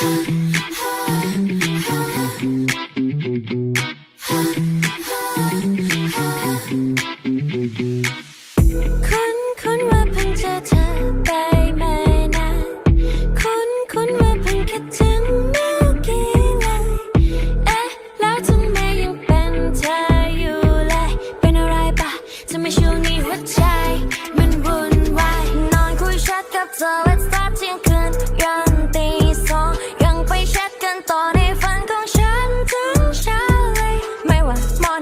คุ้นคุ้นว่าเพิ่งเจอเธอไปไม่นานคุ้นคุ้นว่าเพิ่งคิดถึงเมื่อกี้เลเอ๊ะแล้วทำไมยังเป็นเธออยู่เลย เป็นอะไรปะทำไมช่วงนี้หัวใจ มันวุ่นวายนอนคุยแชทกับเธอ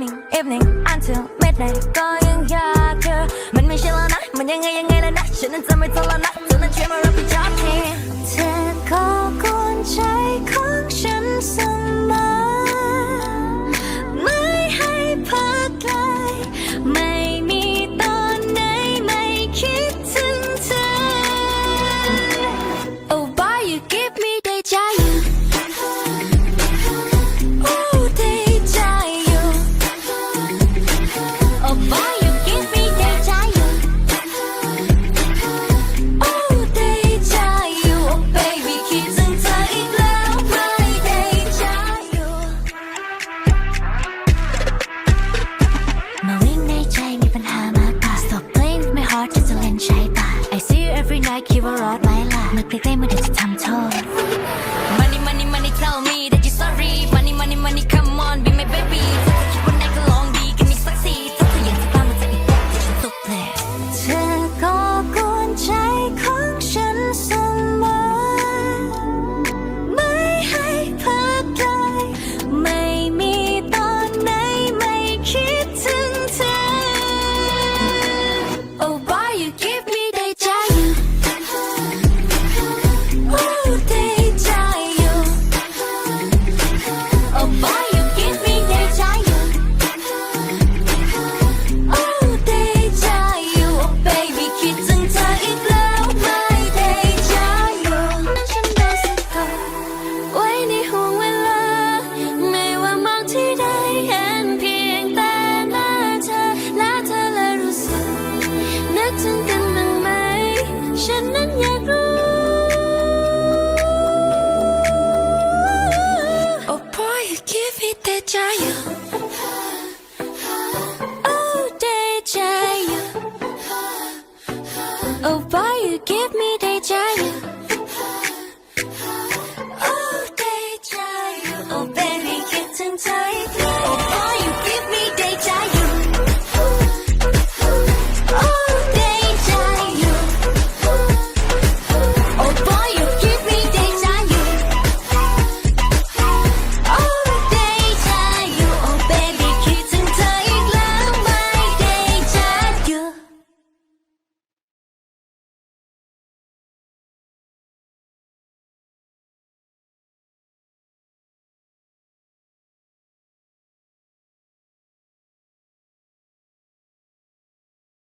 evening evening until midnight ก็ยังอยากเจอมันไม่ใช่แล้วนะ มันยังไงยังไงแล้วนะ ฉันนั้นจะไม่ทนแล้วนะเธอนั้นช่วยมารับผิดชอบทีเธอ คิดว่ารอดไว้ล่ะนึกเล็กๆเมื่อเดี๋จะทำโทษ